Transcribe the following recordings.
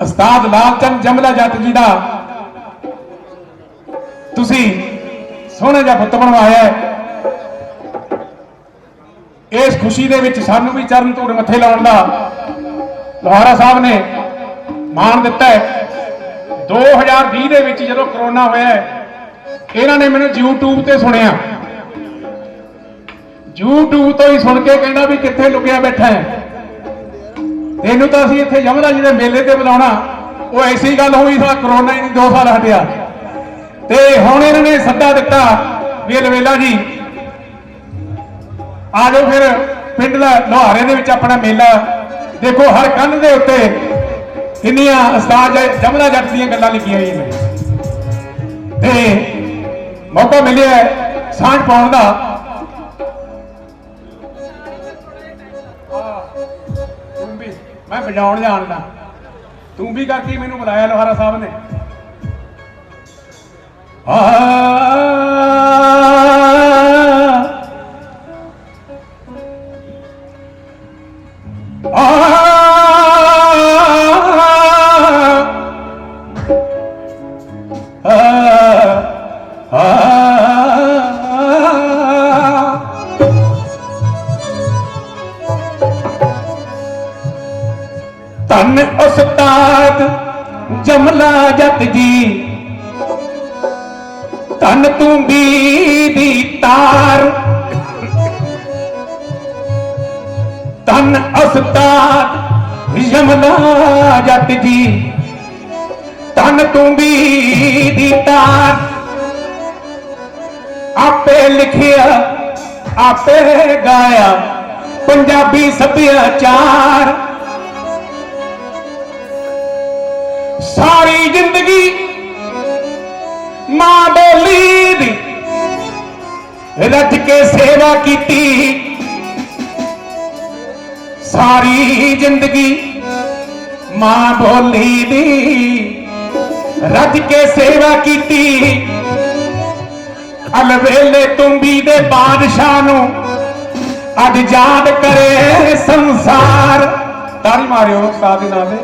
ਉਸਤਾਦ ਲਾਲਚੰਦ ਜਮਲਾ ਜੱਟ ਜੀ ਦਾ। ਤੁਸੀਂ ਸੋਹਣਾ ਜਿਹਾ ਪੁੱਤ ਬਣਵਾਇਆ ਹੈ। ਇਸ ਖੁਸ਼ੀ ਦੇ ਵਿੱਚ ਸਾਨੂੰ ਵੀ ਚਰਨ ਧੂੜ ਮੱਥੇ ਲਾਉਣ ਦਾ ਲੋਹਾਰਾ ਸਾਹਿਬ ਨੇ ਮਾਣ ਦਿੱਤਾ ਹੈ। 2020 ਦੇ ਵਿੱਚ ਜਦੋਂ ਕਰੋਨਾ ਹੋਇਆ ਇਹਨਾਂ ਨੇ ਮੈਨੂੰ YouTube ਤੇ ਸੁਣਿਆ। YouTube ਤੋਂ ਹੀ ਸੁਣ ਕੇ ਕਹਿੰਦਾ ਵੀ ਕਿੱਥੇ ਲੁਕਿਆ ਬੈਠਾ ਹੈ। ਇਹਨੂੰ ਤਾਂ ਅਸੀਂ ਇੱਥੇ ਯਮਲਾ ਜੀ ਦੇ ਮੇਲੇ ਤੇ ਬੁਲਾਉਣਾ, ਉਹ ਐਸੀ ਗੱਲ ਹੋਈ ਤਾਂ ਕਰੋਨਾ ਹੀ ਨਹੀਂ 2 ਸਾਲ ਹਟਿਆ। ਤੇ ਹੁਣ ਇਹਨਾਂ ਨੇ ਸੱਦਾ ਦਿੱਤਾ ਵੀ ਅਲਵੇਲਾ ਜੀ, ਆ ਜਾਓ ਫਿਰ ਪਿੰਡ ਦਾ ਲੋਹਾਰੇ ਦੇ ਵਿੱਚ ਆਪਣਾ ਮੇਲਾ। ਦੇਖੋ ਹਰ ਕੰਧ ਦੇ ਉੱਤੇ ਕਿੰਨੀਆਂ ਉਸਤਾਦ ਜ- ਜਮਲਾ ਜੱਟ ਦੀਆਂ ਗੱਲਾਂ ਲਿਖੀਆਂ ਹੋਈਆਂ ਨੇ। ਤੇ ਮੌਕਾ ਮਿਲਿਆ ਸਾਂਝ ਪਾਉਣ ਦਾ। ਮੈਂ ਵਜਾਉਣ ਜਾਣਦਾ ਤੂੰ ਵੀ ਕਰਕੇ ਮੈਨੂੰ ਬੁਲਾਇਆ ਲੋਹਾਰਾ ਸਾਹਿਬ ਨੇ। ਆ ਧੰਨ ਉਸਤਾਦ ਜਮਲਾ ਜੱਟ ਜੀ ਧੰਨ ਤੂੰ ਵੀ ਦੀ ਤਾਰ ਧੰਨ ਉਸਤਾਦ ਯਮਲਾ ਜੱਟ ਜੀ ਧੰਨ ਤੂੰ ਵੀ ਦੀ ਤਾਰ ਆਪੇ ਲਿਖਿਆ ਆਪੇ ਗਾਇਆ ਪੰਜਾਬੀ ਸੱਭਿਆਚਾਰ ਸਾਰੀ ਜ਼ਿੰਦਗੀ ਮਾਂ ਬੋਲੀ ਦੀ ਰੱਜ ਕੇ ਸੇਵਾ ਕੀਤੀ। ਸਾਰੀ ਜ਼ਿੰਦਗੀ ਮਾਂ ਬੋਲੀ ਦੀ ਰੱਜ ਕੇ ਸੇਵਾ ਕੀਤੀ। ਅਲਵੇਲੇ ਤੁੰਬੀ ਦੇ ਬਾਦਸ਼ਾਹ ਨੂੰ ਅੱਜ ਯਾਦ ਕਰੇ ਸੰਸਾਰ। ਤਾੜੀ ਮਾਰਿਓ ਉਸਤਾਦ ਨਾਲੇ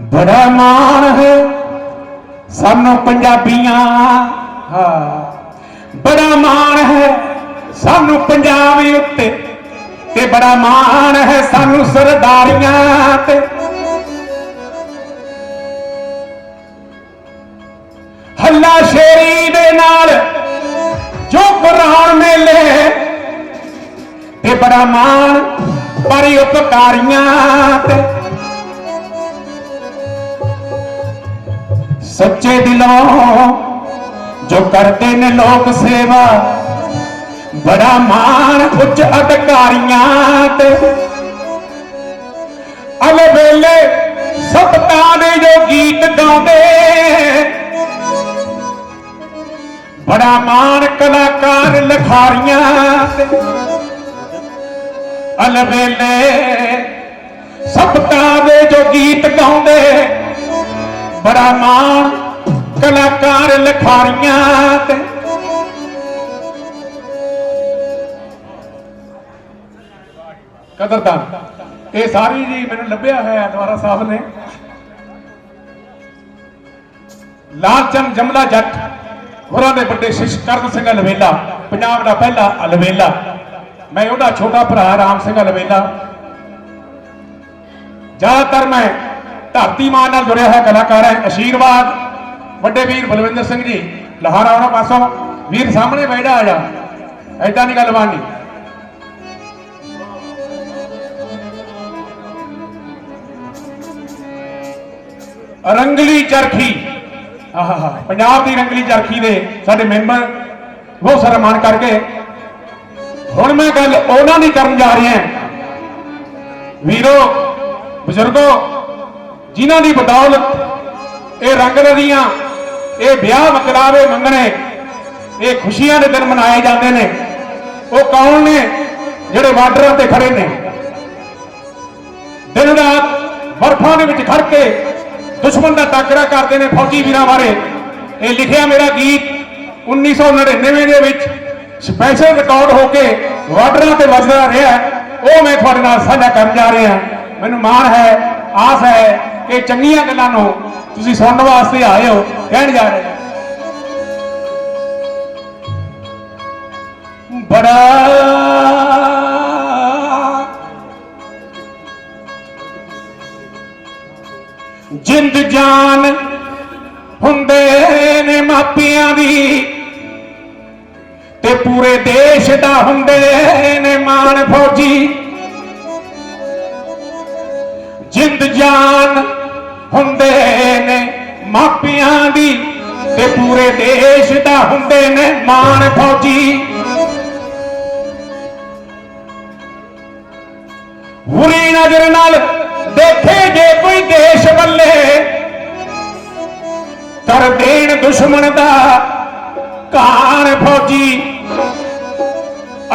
ਬੜਾ ਮਾਣ ਹੈ। ਸਾਨੂੰ ਪੰਜਾਬੀਆਂ ਹਾਂ। ਬੜਾ ਮਾਣ ਹੈ। ਸਾਨੂੰ ਪੰਜਾਬ ਉੱਤੇ ਤੇ ਬੜਾ ਮਾਣ ਹੈ ਸਾਨੂੰ ਸਰਦਾਰੀਆਂ ਤੇ। ਹੱਲਾ ਸ਼ੇਰੀ ਦੇ ਨਾਲ ਜੋ ਕੁਰਾਨ ਮੇਲੇ ਤੇ ਬੜਾ ਮਾਣ ਪਰ ਉਪਕਾਰੀਆਂ ਤੇ। ਸੱਚੇ ਦਿਲੋਂ ਜੋ ਕਰਦੇ ਨੇ ਲੋਕ ਸੇਵਾ, ਬੜਾ ਮਾਣ ਉੱਚ ਅਧਿਕਾਰੀਆਂ ਤੇ। ਅਲੇ ਵੇਲੇ ਸਭਤਾ ਦੇ ਜੋ ਗੀਤ ਗਾਉਂਦੇ, ਬੜਾ ਮਾਣ ਕਲਾਕਾਰ ਲਖਾਰੀਆਂ ਤੇ। ਅਲੇ ਵੇਲੇ ਸਭਤਾ ਦੇ ਜੋ ਗੀਤ ਗਾਉਂਦੇ ਬੜਾ ਮਾਣ, ਕਲਾਕਾਰ ਲਖਾਰੀਆਂ ਤੇ। ਕਦਰਦਾਨ ਇਹ ਸਾਰੀ ਜੀ ਮੈਨੂੰ ਲੱਭਿਆ ਹੋਇਆ ਦੁਆਰਾ ਸਾਹਿਬ ਨੇ। ਲਾਲਚੰਦ ਜਮਲਾ ਜੱਟ, ਹੋਰਾਂ ਦੇ ਵੱਡੇ ਸ਼ਿਸ਼ ਕਰਨ ਸਿੰਘ ਅਲਵੇਲਾ, ਪੰਜਾਬ ਦਾ ਪਹਿਲਾ ਅਲਵੇਲਾ। ਮੈਂ ਉਹਦਾ ਛੋਟਾ ਭਰਾ ਰਾਮ ਸਿੰਘ ਅਲਵੇਲਾ। ਜ਼ਿਆਦਾਤਰ ਮੈਂ ਧਰਤੀ ਮਾਂ ਨਾਲ ਜੁੜਿਆ ਹੋਇਆ ਕਲਾਕਾਰ ਹੈ ਅਸ਼ੀਰਵਾਦ। ਵੱਡੇ ਵੀਰ ਬਲਵਿੰਦਰ ਸਿੰਘ ਜੀ, ਲਹਾਰਾ ਉਹਨਾਂ ਪਾਸੋਂ। ਵੀਰ ਸਾਹਮਣੇ ਬੈਠਾ ਆ ਜਾ। ਐਦਾਂ ਦੀ ਗੱਲ ਬਾਣੀ। ਰੰਗਲੀ ਚਰਖੀ। ਆਹਾ ਪੰਜਾਬ ਦੀ ਰੰਗਲੀ ਚਰਖੀ ਦੇ ਸਾਡੇ ਮੈਂਬਰ ਬਹੁਤ ਸਾਰਾ ਮਾਣ ਕਰਕੇ ਹੁਣ ਮੈਂ ਗੱਲ ਉਹਨਾਂ ਦੀ ਕਰਨ ਜਾ ਰਿਹਾ ਵੀਰੋ, ਬਜ਼ੁਰਗੋ ਜਿਨ੍ਹਾਂ ਦੀ ਬਦੌਲਤ ਇਹ ਰੰਗ ਨਦੀਆਂ ਇਹ ਵਿਆਹ ਮਕਰਾਵੇ ਮੰਗਣੇ, ਇਹ ਖੁਸ਼ੀਆਂ ਦੇ ਦਿਨ ਮਨਾਏ ਜਾਂਦੇ ਨੇ। ਉਹ ਕੌਣ ਨੇ? ਜਿਹੜੇ ਬਾਰਡਰਾਂ ਤੇ ਖੜੇ ਨੇ। ਦਿਨ ਰਾਤ ਬਰਫਾਂ ਦੇ ਵਿੱਚ ਖੜ ਕੇ ਦੁਸ਼ਮਣ ਦਾ ਟਾਕਰਾ ਕਰਦੇ ਨੇ ਫੌਜੀ ਵੀਰਾਂ ਬਾਰੇ। ਇਹ ਲਿਖਿਆ ਮੇਰਾ ਗੀਤ 1999 ਦੇ ਵਿੱਚ ਸਪੈਸ਼ਲ ਰਿਕਾਰਡ ਹੋ ਕੇ ਬਾਰਡਰਾਂ ਤੇ ਵੱਜਦਾ ਰਿਹਾ। ਉਹ ਮੈਂ ਤੁਹਾਡੇ ਨਾਲ ਸਾਂਝਾ ਕਰਨ ਜਾ ਰਿਹਾ। ਮੈਨੂੰ ਮਾਣ ਹੈ, ਆਸ ਹੈ ਕਿ ਚੰਗੀਆਂ ਗੱਲਾਂ ਨੂੰ ਤੁਸੀਂ ਸੁਣਨ ਵਾਸਤੇ ਆਏ ਹੋ, ਕਹਿਣ ਜਾ ਰਹੇ ਬੜਾ ਜਿੰਦ ਜਾਨ ਹੁੰਦੇ ਨੇ ਮਾਪਿਆਂ ਦੀ, ਤੇ ਪੂਰੇ ਦੇਸ਼ ਦਾ ਹੁੰਦੇ ਨੇ ਮਾਣ ਫੌਜੀ। ਜਿੰਦ ਜਾਨ ਹੁੰਦੇ ਨੇ, ਮਾਪਿਆਂ ਦੀ ਤੇ ਪੂਰੇ ਦੇਸ਼ ਦਾ ਹੁੰਦੇ ਨੇ ਮਾਣ ਫੌਜੀ। ਬੁਰੀ ਨਜ਼ਰ ਨਾਲ ਦੇਖੇ ਜੇ ਕੋਈ ਦੇਸ਼ ਵੱਲੇ, ਕਰ ਦੇਣ ਦੁਸ਼ਮਣ ਦਾ ਕਾਣ ਫੌਜੀ।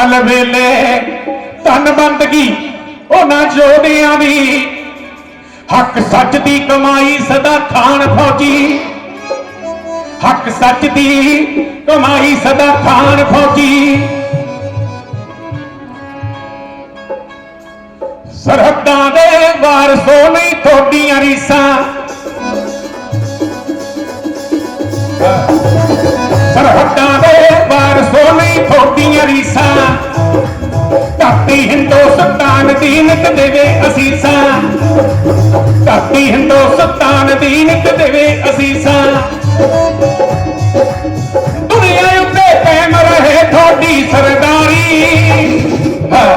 ਅਲਵੇਲੇ ਤਨ ਬੰਦਗੀ ਉਹਨਾਂ ਜੋੜਿਆਂ ਦੀ ਹੱਕ ਸੱਚ ਦੀ ਕਮਾਈ ਸਦਾ ਖਾਣ ਫੌਜੀ। ਹੱਕ ਸੱਚ ਦੀ ਕਮਾਈ ਸਦਾ ਖਾਣ ਫੌਜੀ। ਸਰਹੱਦਾਂ ਦੇ ਵਾਰਸੋ ਨਹੀਂ ਤੁਹਾਡੀਆਂ ਰੀਸਾਂ। ਸਰਹੱਦਾਂ ਦੇ ਵਾਰਸੋ ਨਹੀਂ ਤੁਹਾਡੀਆਂ ਰੀਸਾਂ। ਧਰਤੀ ਹਿੰਦੁਸਤਾਨ ਦੀ ਨਿਤ ਦੇਵੇ ਅਸੀਸਾਂ। ਧਰਤੀ ਹਿੰਦੁਸਤਾਨ ਦੀ ਨਿਤ ਦੇਵੇ ਅਸੀਸਾਂ। ਦੁਨੀਆ ਉੱਤੇ ਕਾਇਮ ਰਹੇ ਤੁਹਾਡੀ ਸਰਦਾਰੀ। ਹਾਂ,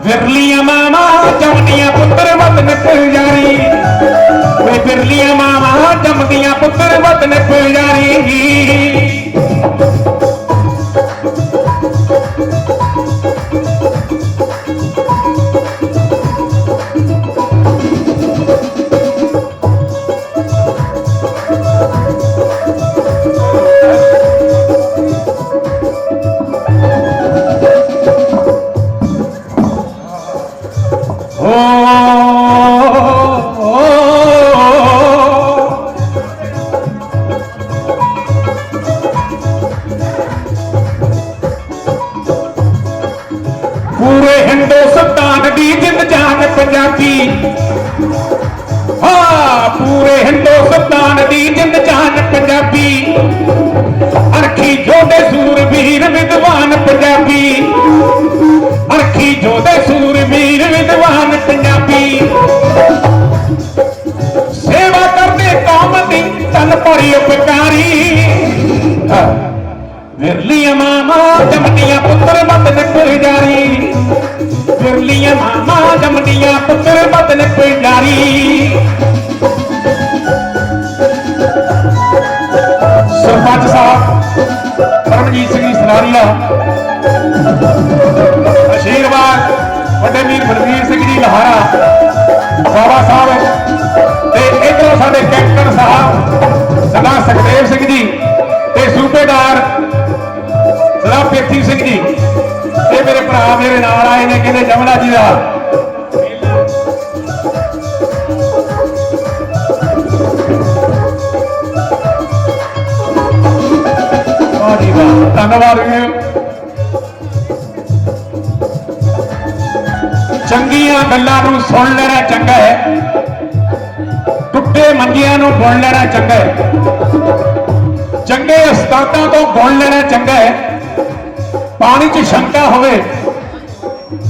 ਵਿਰਲੀਆਂ ਮਾਮਾ ਜਮਦੀਆਂ ਪੁੱਤਰ ਵਤਨ ਪੁਜਾਰੀ। ਵੇ ਵਿਰਲੀਆਂ ਮਾਮਾ ਜਮਦੀਆਂ ਪੁੱਤਰ ਵਤਨ ਦੀ ਪੰਜਾਬੀ ਹਾਂ, ਪੂਰੇ ਹਿੰਦੁਸਤਾਨ ਦੀ ਜਿੰਦ ਜਾਨ ਪੰਜਾਬੀ। ਅਰਖੀ ਜੋਦੇ ਸੂਰਬੀਰ ਵਿਦਵਾਨ ਪੰਜਾਬੀ। ਅਰਖੀ ਜੋਦੇ ਸੂਰਬੀਰ ਵਿਦਵਾਨ ਪੰਜਾਬੀ। ਸੇਵਾ ਕਰਦੇ ਕੌਮ ਦੀ ਤਨ ਭਰੀ ਉਪਕਾਰੀ। ਹਾਂ। ਵਿਰਲੀਆਂ ਮਾਮਾ ਜਮਨੀਆਂ ਪੁੱਤਰ ਮਤਨ ਪੁਜਾਰੀ ਵਿਰਲੀਆਂ ਮਾਮਾ ਜਮਨੀਆਂ ਪੁੱਤਰ ਮਤਨ ਪਿੰਡਾਰੀ। ਸਰਪੰਚ ਸਾਹਿਬ, ਪਰਮਜੀਤ ਸਿੰਘ ਜੀ ਸਲਾਰੀਆ ਅਸ਼ੀਰਵਾਦ ਵੱਡੇ ਵੀਰ ਬਲਵੀਰ ਸਿੰਘ ਜੀ ਲਹਾਰਾ, ਬਾਬਾ ਸਾਹਿਬ। ਤੇ ਇਧਰੋਂ ਸਾਡੇ ਕੈਪਟਨ ਸਾਹਿਬ, ਸਰਦਾਰ ਸੁਖਦੇਵ ਸਿੰਘ ਜੀ ਤੇ ਸੂਬੇਦਾਰ ਸਰਦਾਰ ਪੇਥੀ ਸਿੰਘ ਜੀ। ਇਹ ਮੇਰੇ ਭਰਾ ਮੇਰੇ ਨਾਲ ਆਏ ਨੇ, ਕਹਿੰਦੇ ਜਮਨਾ ਜੀ ਦਾ। ਧੰਨਵਾਦ ਵੀਰ ਚੰਗੀਆਂ ਗੱਲਾਂ ਨੂੰ ਸੁਣ ਲੈਣਾ ਚੰਗਾ ਹੈ। ਟੁੱਟੇ ਮੰਗੀਆਂ ਨੂੰ ਬੁਣ ਲੈਣਾ ਚੰਗਾ ਹੈ। ਚੰਗੇ ਉਸਤਾਦਾਂ ਤੋਂ ਗੁਣ ਲੈਣਾ ਚੰਗਾ ਹੈ। ਪਾਣੀ 'ਚ ਸ਼ੰਕਾ ਹੋਵੇ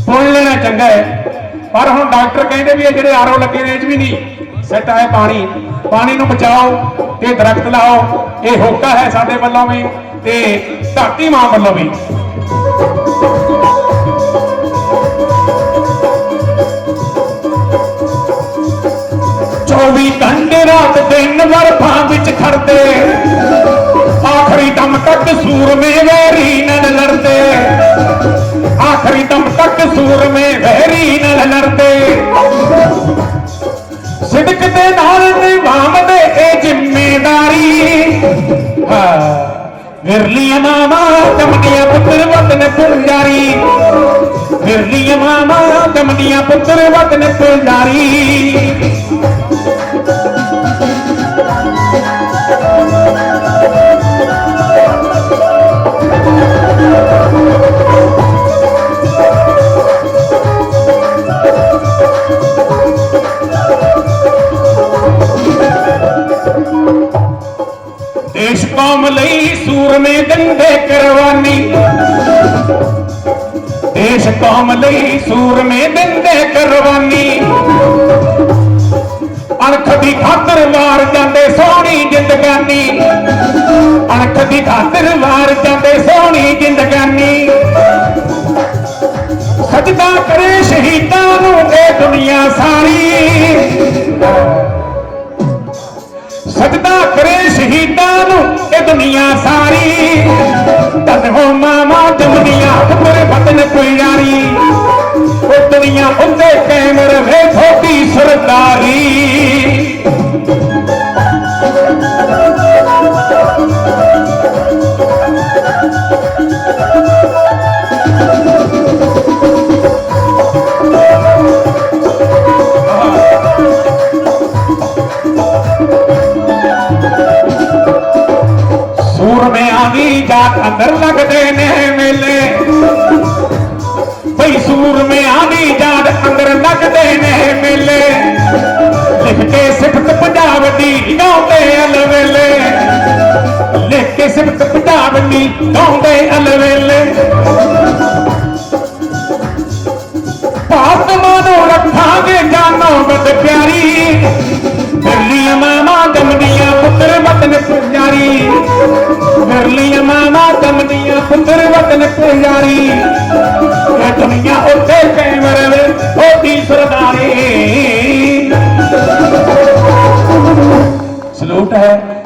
ਪੁਣ ਲੈਣਾ ਚੰਗਾ ਹੈ। ਪਰ ਹੁਣ ਡਾਕਟਰ ਕਹਿੰਦੇ ਵੀ ਇਹ ਜਿਹੜੇ ਆਰਓ ਲੱਗੇ ਨੇ, ਇਹ 'ਚ ਵੀ ਨਹੀਂ। ਸੈੱਟ ਆਏ ਪਾਣੀ। ਪਾਣੀ ਨੂੰ ਬਚਾਓ ਤੇ ਦਰਖਤ ਲਾਓ। ਇਹ ਹੋਕਾ ਹੈ ਸਾਡੇ ਵੱਲੋਂ ਵੀ। ਤੇ ਧਰਤੀ ਮਾਂ ਵੱਲੋਂ ਵੀ। 24 ਘੰਟੇ ਰਾਤ ਦਿਨ ਵਰਫਾਂ ਵਿੱਚ ਖੜਦੇ। ਆਖਰੀ ਦਮ ਤੱਕ ਸੂਰਮੇ ਵੈਰੀ ਨਾਲ ਲੜਦੇ। ਆਖਰੀ ਦਮ ਤੱਕ ਸੂਰਮੇ ਵੈਰੀ ਨਾਲ ਲੜਦੇ। ਸਿਦਕ ਦੇ ਨਾਲ ਨਿਭਾਉਂਦੇ ਇਹ ਜ਼ਿੰਮੇਦਾਰੀ ਵਿਰਲੀਆਂ ਮਾਮਾ ਦਮਨੀਆਂ ਪੁੱਤਰ ਵਤਨ ਪੁਜਾਰੀ ਵਿਰਲੀਆਂ ਮਾਮਾ ਦਮਨੀਆਂ ਪੁੱਤਰ ਵਤਨ ਪੁਜਾਰੀ ਕੌਮ ਲਈ ਸੂਰਮੇ ਦਿੰਦੇ ਕੁਰਬਾਨੀ ਅਣਖ ਦੀ ਖਾਤਰ ਮਾਰ ਜਾਂਦੇ ਸੋਹਣੀ ਜ਼ਿੰਦਗਾਨੀ ਅਣਖ ਦੀ ਖਾਤਰ ਮਾਰ ਜਾਂਦੇ ਸੋਹਣੀ ਜ਼ਿੰਦਗਾਨੀ ਸਜਦਾ ਕਰੇ ਸ਼ਹੀਦਾਂ ਨੂੰ ਇਹ ਦੁਨੀਆ ਸਾਰੀ ਸਜਦਾ ਕਰੇ ਸ਼ਹੀਦਾਂ ਨੂੰ ਇਹ ਦੁਨੀਆ ਸਾਰੀ। ਤਨ ਹੋ ਮਾਮਾ ਜਮਨੀਆਂ ਉੱਪਰ ਵਤਨ ਕੋਈ ਯਾਰੀ ਸੂਰਮਿਆਂ ਦੀ ਜਾਤ ਅੰਦਰ ਲੱਗਦੇ ਨੇ ਮੇਲੇ ਬਈ ਸੂਰਮਿਆਂ ਦੀ ਜਾਤ ਅੰਦਰ ਲੱਗਦੇ ਨੇ ਮੇਲੇ ਲਿਖ ਕੇ ਸਿਫਤ ਪੰਜਾਬ ਦੀ ਗਾਉਂਦੇ ਅਲਵੇਲੇ ਲਿਖ ਕੇ ਸਿਫਤ ਪੰਜਾਬ ਦੀ ਗਾਉਂਦੇ ਅਲਵੇਲੇ ਭਾਰਤ ਮਾਂ ਨੂੰ ਰੱਖਾਂਗੇ ਜਾਨੋਂ ਵੱਧ ਪਿਆਰੀ ਬਿਰਲੀਆਂ ਮਾਮਾ ਦਮਦੀਆਂ प्यारी मरलिया मामा तमनिया सुंदर वतन प्यारी क्या दुनिया उठे कैमर होती सरदारी। सलूट है।